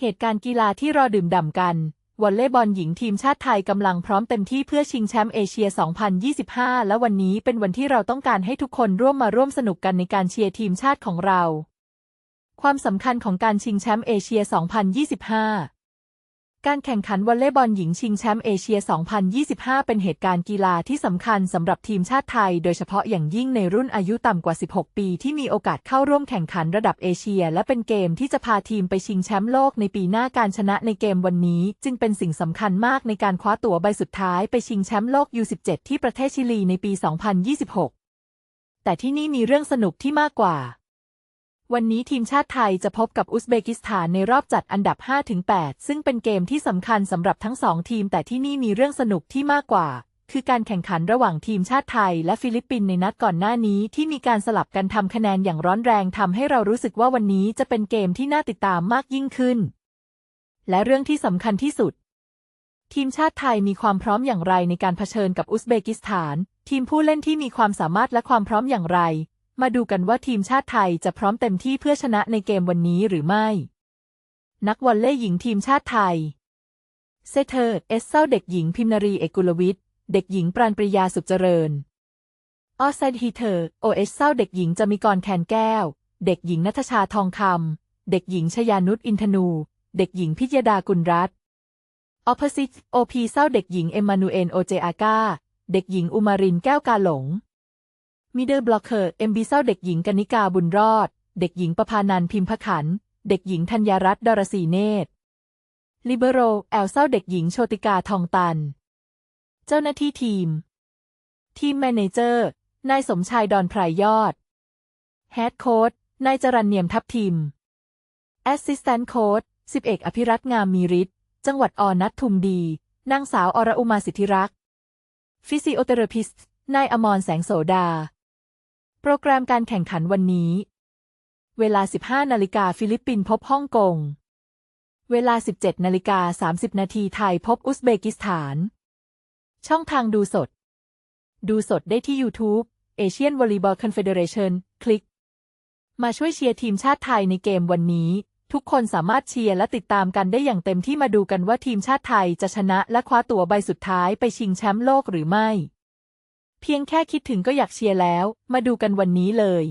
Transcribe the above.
เหตุการณ์กีฬาที่รอดื่มด่ำกัน วอลเลย์บอลหญิงทีมชาติไทยกำลังพร้อมเต็มที่เพื่อชิงแชมป์เอเชีย 2025 และวันนี้เป็นวันที่เราต้องการให้ทุกคนร่วมมาร่วมสนุกกันในการเชียร์ทีมชาติของเรา ความสำคัญของการชิงแชมป์เอเชีย 2025 การแข่งขันวอลเลย์บอลหญิงชิงแชมป์เอเชีย 2025 เป็นเหตุการณ์กีฬาที่สำคัญสำหรับทีมชาติไทย โดยเฉพาะอย่างยิ่งในรุ่นอายุต่ำกว่า 16 ปี ที่มีโอกาสเข้าร่วมแข่งขันระดับเอเชีย และเป็นเกมที่จะพาทีมไปชิงแชมป์โลกในปีหน้าการชนะในเกมวันนี้ จึงเป็นสิ่งสำคัญมากในการคว้าตั๋วใบสุดท้ายไปชิงแชมป์โลก U17 ที่ประเทศชิลีในปี 2026 แต่ที่นี่มีเรื่องสนุกที่มากกว่า วันนี้ทีมชาติไทยจะพบกับอุซเบกิสถานในรอบจัดอันดับ 5-8 ซึ่งเป็นเกมที่สำคัญสำหรับทั้งสองทีม แต่ที่นี่มีเรื่องสนุกที่มากกว่า คือการแข่งขันระหว่างทีมชาติไทยและฟิลิปปินส์ในนัดก่อนหน้านี้ที่มีการสลับกันทำคะแนนอย่างร้อนแรงทำให้เรารู้สึกว่าวันนี้จะเป็นเกมที่น่าติดตามมากยิ่งขึ้น และเรื่องที่สำคัญที่สุด ทีมชาติไทยมีความพร้อมอย่างไรในการเผชิญกับอุซเบกิสถาน ทีมผู้เล่นที่มีความสามารถและความพร้อมอย่างไร มาดูกันว่าทีมชาติไทยจะพร้อมเต็มที่เพื่อชนะในเกมวันนี้หรือไม่ นักวอลเลย์หญิงทีมชาติไทย เซเธอร์เอสเซาเด็กหญิงพิมนารีเอกุลวิทย์ เด็กหญิงปราณปริยาสุขเจริญ ออสไซด์ฮีเธอร์โอเอสเซาเด็กหญิงจะมีกรแคนแก้ว เด็กหญิงนัทชาทองคำ เด็กหญิงชยานุชอินทนู เด็กหญิงพิยดากุลรัตน์ออพซิตโอพีเศร้าเด็กหญิงเอมมานูเอลโอเจอากาเด็กหญิงอุมารินแก้วกาหลง มิเดอร์บล็อกเกอร์เอ็มบีเศร้าเด็กหญิงกนิกาบุญรอด เด็กหญิงประพานันพิมพขัน เด็กหญิงธัญรัตน์ดรศีเนตรลิเบโรแอลเศร้าเด็กหญิงโชติกาทองตัน เจ้าหน้าที่ทีม ทีมแมเนเจอร์ นายสมชายดอนไพรยอดแฮดโค้ดนายจรันเนียมทัพทิมแอสซิสแตนต์โค้ดสิบเอกอภิรัตน์งามมีฤทธิ์จังหวัดออนัททุมดี นางสาวอรอุมาสิทธิรักษ์ฟิสิโอเทอราพิสต์นายอมรแสงโสดา โปรแกรมการแข่งขันวันนี้ เวลา 15 นาฬิกาฟิลิปปินส์พบฮ่องกง เวลา 17 นาฬิกา 30 นาทีไทยพบอุซเบกิสถาน ช่องทางดูสด ดูสดได้ที่ YouTube Asian Volleyball Confederation คลิก มาช่วยเชียร์ทีมชาติไทยในเกมวันนี้ ทุกคนสามารถเชียร์และติดตามกันได้อย่างเต็มที่มาดูกันว่าทีมชาติไทยจะชนะและคว้าตั๋วใบสุดท้ายไปชิงแชมป์โลกหรือไม่ เพียงแค่คิดถึงก็อยากเชียร์แล้ว มาดูกันวันนี้เลย